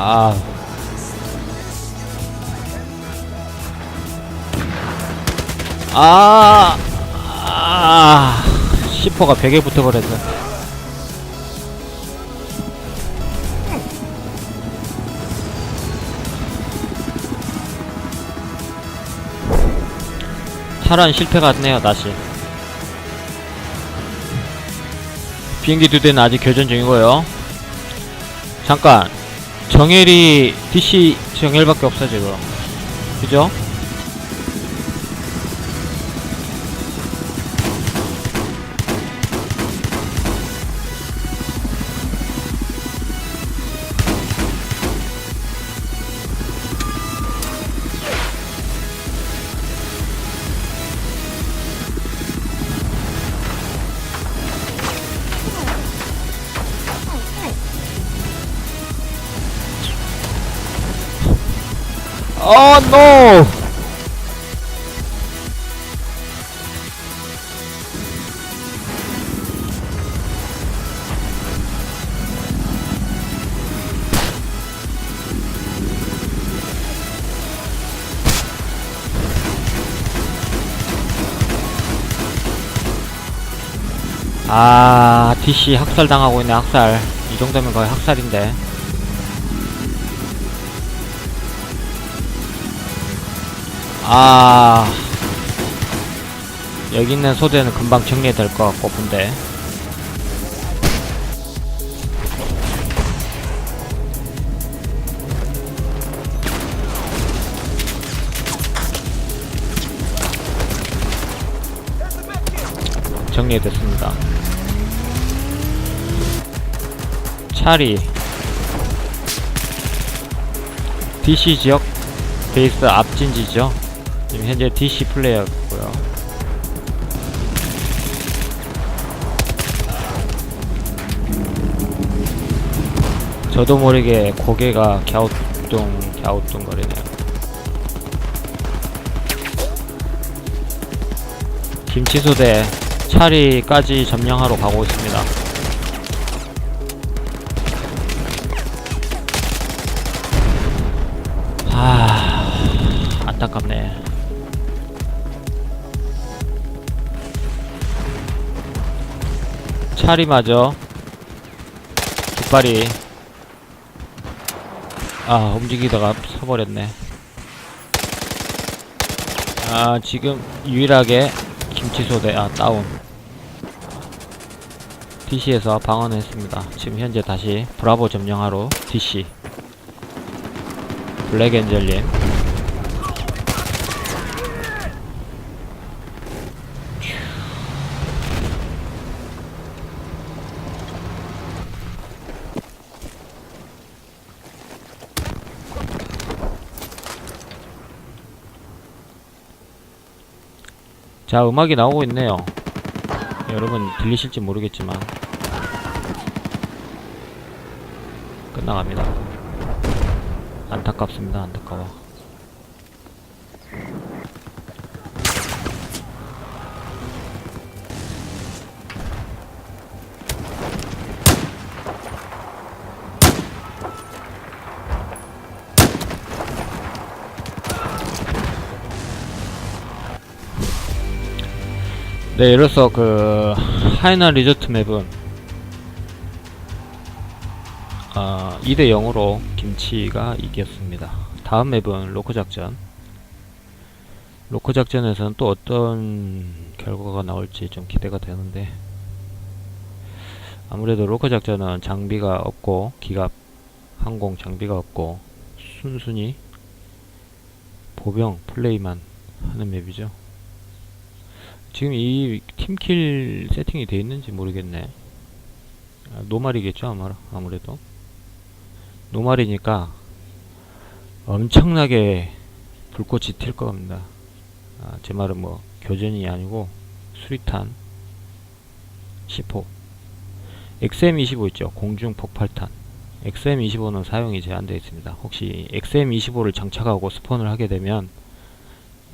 아. 아. 아. 시퍼가 벽에 붙어버렸어. 탈환 실패 같네요, 다시. 비행기 두 대는 아직 교전 중이고요. 잠깐. 정엘이 DC 정엘밖에 없어 지금. 그죠? 아, DC 학살 당하고 있네, 학살. 이 정도면 거의 학살인데. 아 여기 있는 소대는 금방 정리될 것 같고 근데 정리됐습니다 차리 DC 지역 베이스 앞진지죠. 지금 현재 DC 플레이어고요. 저도 모르게 고개가 갸우뚱 갸우뚱 거리네요. 김치소대 차리까지 점령하러 가고 있습니다. 차리마저 깃발이 아 움직이다가 서버렸네. 아 지금 유일하게 김치소대 아 다운. DC에서 방어했습니다. 지금 현재 다시 브라보 점령하러 DC 블랙 엔젤님 자 음악이 나오고 있네요. 여러분 들리실지 모르겠지만. 끝나갑니다. 안타깝습니다. 안타까워 네, 이로써 그 하이나 리조트 맵은 어, 2대 0으로 김치가 이겼습니다. 다음 맵은 로코 작전. 로코 작전에서는 또 어떤 결과가 나올지 좀 기대가 되는데 아무래도 로코 작전은 장비가 없고 기갑 항공 장비가 없고 순순히 보병 플레이만 하는 맵이죠. 지금 이 팀킬 세팅이 돼 있는지 모르겠네. 아, 노말이겠죠 아마 아무래도 노말이니까 엄청나게 불꽃이 튈 겁니다. 아, 제 말은 뭐 교전이 아니고 수리탄 10호 XM25 있죠 공중 폭발탄 XM25는 사용이 제한되어 있습니다. 혹시 XM25를 장착하고 스폰을 하게 되면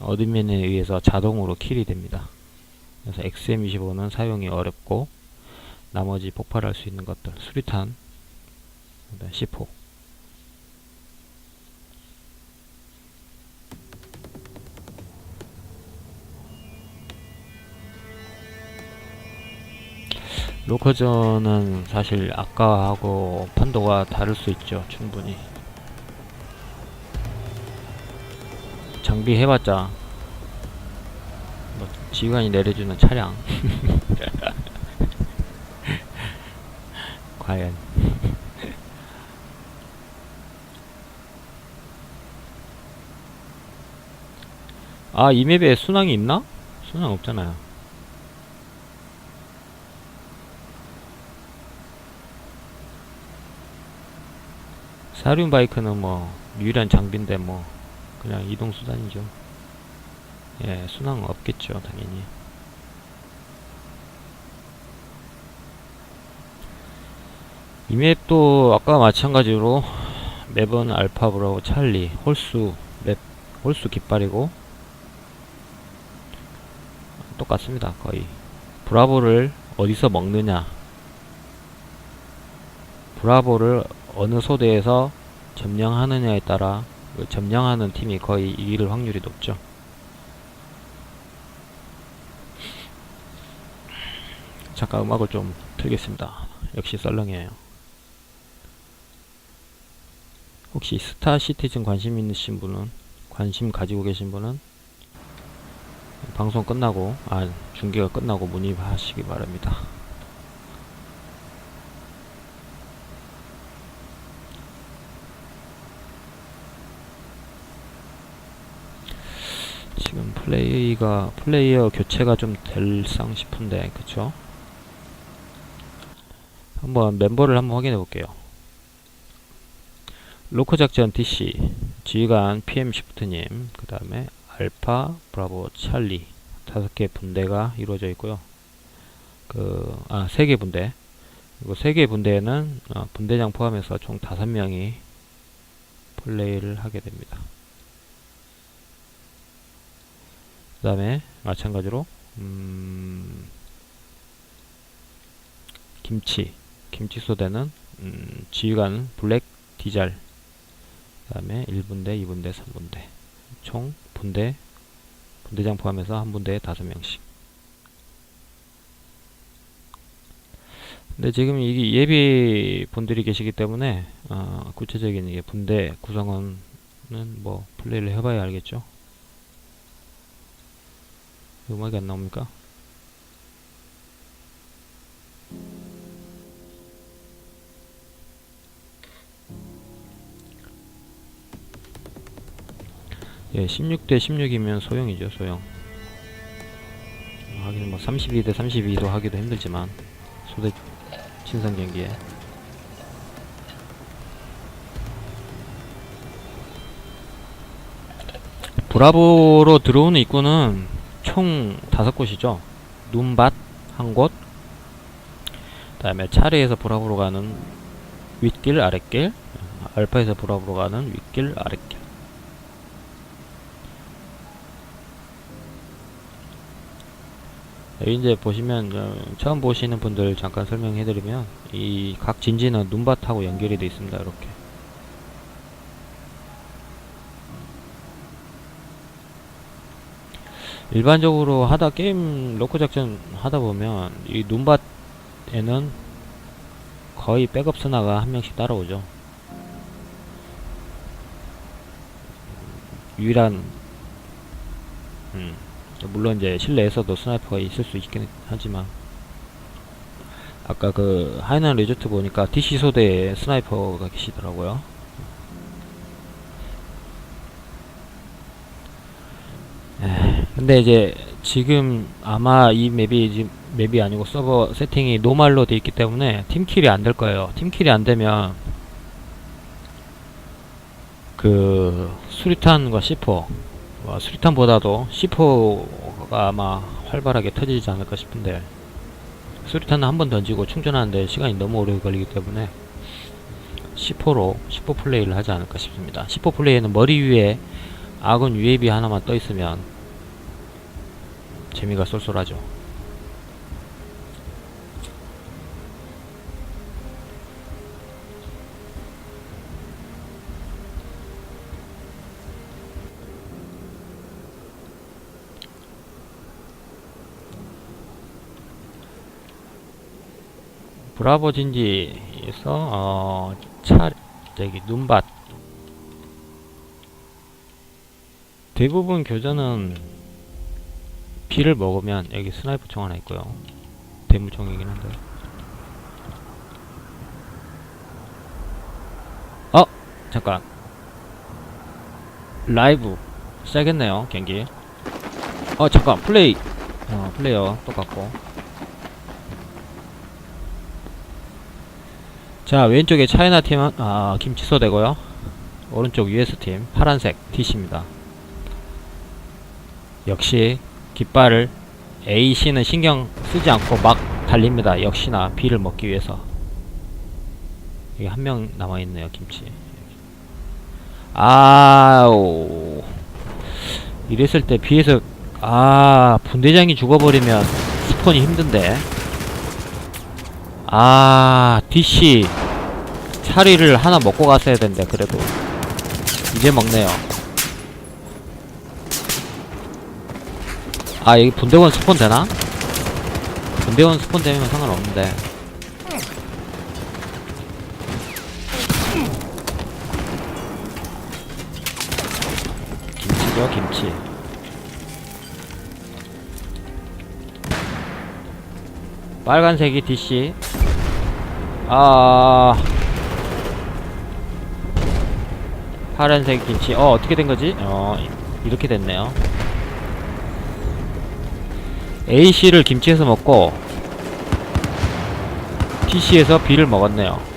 어드민에 의해서 자동으로 킬이 됩니다. 그래서 XM25는 사용이 어렵고 나머지 폭발할 수 있는 것들 수리탄, 그다음 로커전은 사실 아까 하고 판도가 다를 수 있죠 충분히. 장비 해봤자 지휘관이 내려주는 차량 과연 아 이 맵에 순항이 있나? 순항 없잖아요 사륜 바이크는 뭐 유일한 장비인데 뭐 그냥 이동 수단이죠. 예, 순항 없겠죠, 당연히. 이 맵도 아까 마찬가지로 맵은 알파 브라보 찰리 홀수 맵 홀수 깃발이고 똑같습니다, 거의. 브라보를 어디서 먹느냐 브라보를 어느 소대에서 점령하느냐에 따라 그 점령하는 팀이 거의 이길 확률이 높죠. 잠깐 음악을 좀 틀겠습니다. 역시 썰렁해요. 혹시 스타 시티즌 관심 있으신 분은 관심 가지고 계신 분은 방송 끝나고 아 중계가 끝나고 문의하시기 바랍니다. 지금 플레이가 플레이어 교체가 좀 될상 싶은데 그쵸? 한번 멤버를 한번 확인해 볼게요. 로커 작전 DC 지휘관 PM 시프트님 그 다음에 알파 브라보 찰리 다섯 개 분대가 이루어져 있고요. 그 아 세 개 분대 그리고 세개 분대에는 어, 분대장 포함해서 총 다섯 명이 플레이를 하게 됩니다. 그 다음에 마찬가지로 음, 김치 김치 소대는 음, 지휘관 블랙 디잘 그 다음에 1분대 2분대 3분대. 총 분대 분대장 포함해서 한 분대에 5명씩. 근데 지금 이게 예비 분들이 계시기 때문에 어, 구체적인 이게 분대 구성원은 뭐 플레이를 해봐야 알겠죠? 음악이 안 나옵니까? 예, 16대 16이면 소형이죠, 소형. 하긴 뭐 32대 32도 하기도 힘들지만 소대 친선 경기에 브라보로 들어오는 입구는 총 다섯 곳이죠. 눈밭 한 곳, 그다음에 차례에서 브라보로 가는 윗길 아랫길, 알파에서 브라보로 가는 윗길 아랫길. 여기 이제 보시면 어, 처음 보시는 분들 잠깐 설명해드리면 이 각 진지는 눈밭하고 연결이 되어 있습니다. 이렇게. 일반적으로 하다 게임 로커 작전 하다 보면 이 눈밭에는 거의 백업 스나가 한 명씩 따라오죠. 유일한 음, 물론 이제 실내에서도 스나이퍼가 있을 수 있긴 하지만 아까 그 하이난 리조트 보니까 DC 소대에 스나이퍼가 계시더라고요. 에이, 근데 이제 지금 아마 이 맵이 지금 맵이 아니고 서버 세팅이 노말로 돼 있기 때문에 팀킬이 안 될 거예요. 팀킬이 안 되면 그 수리탄과 C4 어, 수리탄보다도 C4가 아마 활발하게 터지지 않을까 싶은데 수리탄은 한 번 던지고 충전하는데 시간이 너무 오래 걸리기 때문에 C4로 C4 플레이를 하지 않을까 싶습니다. C4 플레이는 머리 위에 아군 UAV 하나만 떠 있으면 재미가 쏠쏠하죠. 브라보 진지에서 어, 차 저기 눈밭 대부분 교전은 비를 먹으면 여기 스나이퍼 총 하나 있고요. 대무총이긴 한데. 어 잠깐 라이브 시작했네요 경기. 어 잠깐 플레이 어 플레이어 똑같고. 자 왼쪽에 차이나 팀은 아 김치소 되고요. 오른쪽 US 팀 파란색 TC입니다. 역시 깃발을 A씨는 신경 쓰지 않고 막 달립니다. 역시나 B를 먹기 위해서. 여기 한 명 남아있네요, 김치. 아우. 이랬을 때 B에서, 아, 분대장이 죽어버리면 스폰이 힘든데. 아, DC. 차리를 하나 먹고 갔어야 된대, 그래도. 이제 먹네요. 아 여기 분대원 스폰 되나? 분대원 스폰 되면 상관없는데 김치죠 김치 빨간색이 DC 아 파란색 김치 어 어떻게 된 거지? 어 이렇게 됐네요 A씨를 김치에서 먹고 TC에서 B를 먹었네요.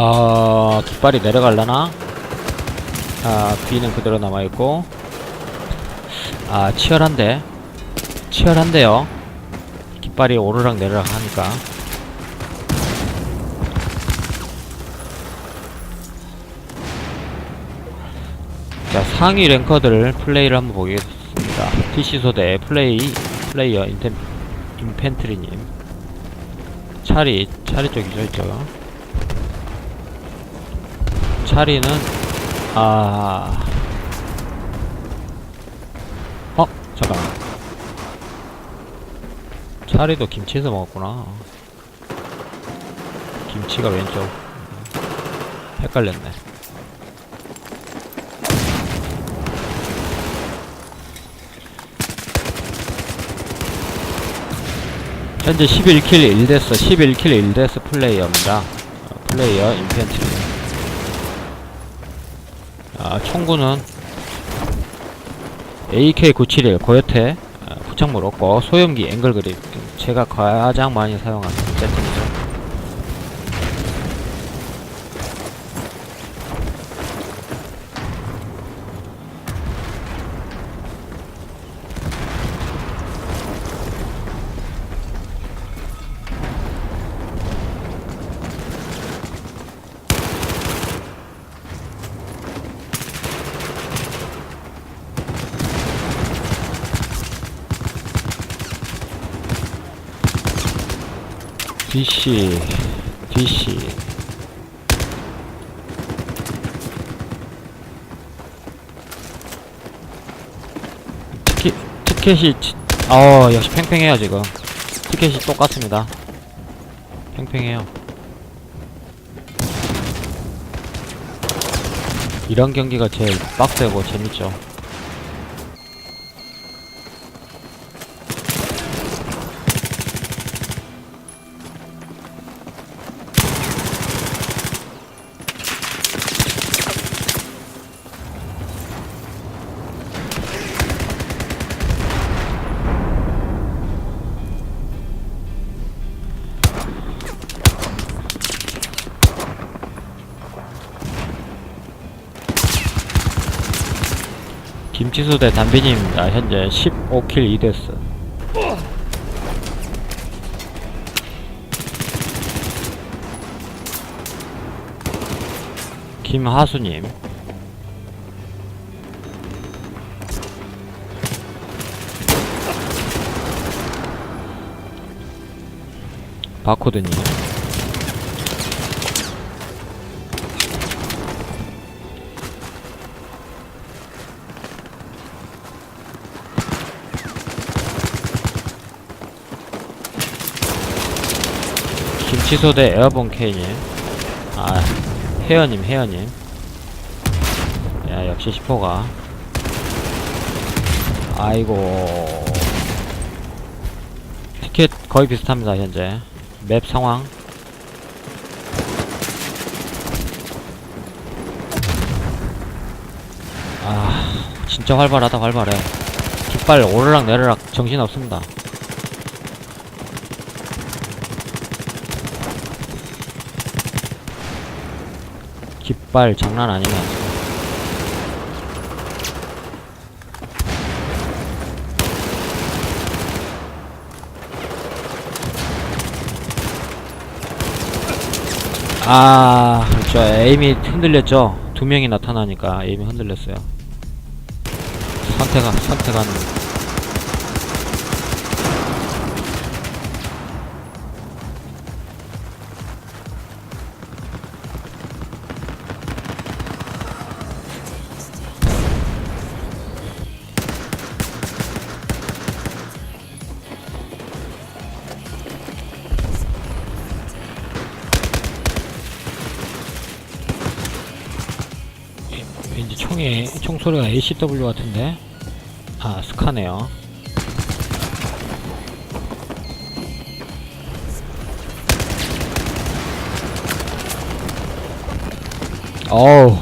아, 깃발이 내려갈라나? 아, B는 그대로 남아있고. 아 치열한데? 치열한데요. 깃발이 오르락 내리락 하니까. 자 상위 랭커들 플레이를 한번 보겠습니다. TC 소대 플레이 플레이어 인텐, 인펜트리님. 차리 차리 쪽이죠 이쪽 차리는 아. 어? 잠깐 차리도 김치에서 먹었구나. 김치가 왼쪽. 헷갈렸네. 현재 11킬 1데스 11킬 1데스 플레이어입니다. 어, 플레이어 인펜트리 아 총구는 AK971 고요태 아, 부착물 없고 소염기 앵글 그립 제가 가장 많이 사용하는 세팅이죠 DC DC 티켓, 티켓이 치- 어 역시 팽팽해요 지금. 티켓이 똑같습니다. 팽팽해요. 이런 경기가 제일 빡세고 재밌죠 김치수 대 담비님입니다. 현재 15킬 2데스. 김하수님. 바코드님. 김치소대 에어본 K님. 아, 혜연님, 혜연님. 야, 역시 10호가. 아이고. 티켓 거의 비슷합니다, 현재. 맵 상황. 아, 진짜 활발하다, 활발해. 깃발 오르락 내리락 정신 없습니다. 깃발 장난 아니네. 아, 그렇죠. 에임이 흔들렸죠. 두 명이 나타나니까 에임이 흔들렸어요. 선택하, 선택하는. 소리가 ACW 같은데? 아, 스카네요. 어우,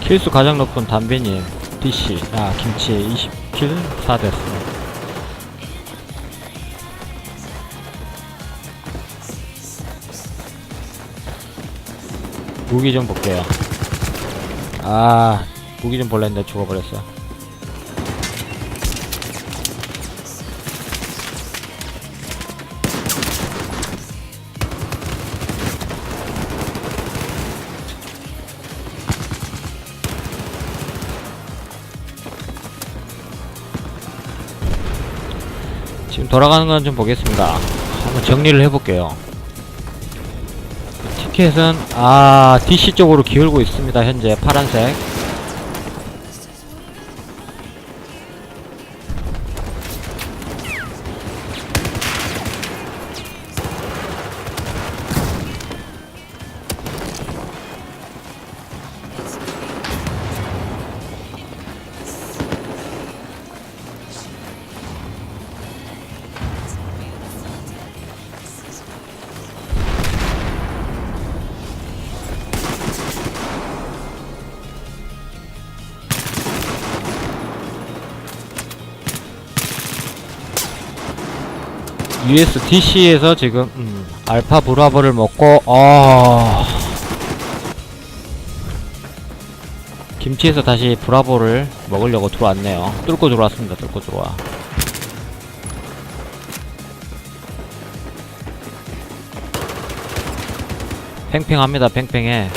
킬수 가장 높은 담배님, DC, 아, 김치 20킬 4됐어. 무기 좀 볼게요. 아, 무기 좀 볼랬는데 죽어버렸어. 지금 돌아가는 건 좀 보겠습니다. 한번 정리를 해볼게요. 티켓은 아 DC 쪽으로 기울고 있습니다. 현재 파란색. USDC에서 지금 음, 알파 브라보를 먹고 어 김치에서 다시 브라보를 먹으려고 들어왔네요. 뚫고 들어왔습니다. 뚫고 들어와. 팽팽합니다. 팽팽해.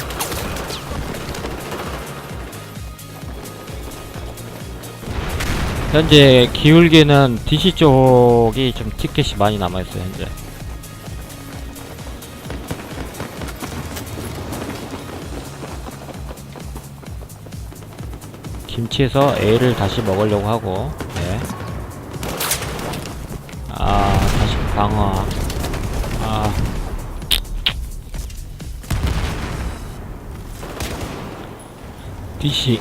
현재 기울기는 DC 쪽이 좀 티켓이 많이 남아있어요 현재. 김치에서 A를 다시 먹으려고 하고 네. 아 다시 방어. 아. DC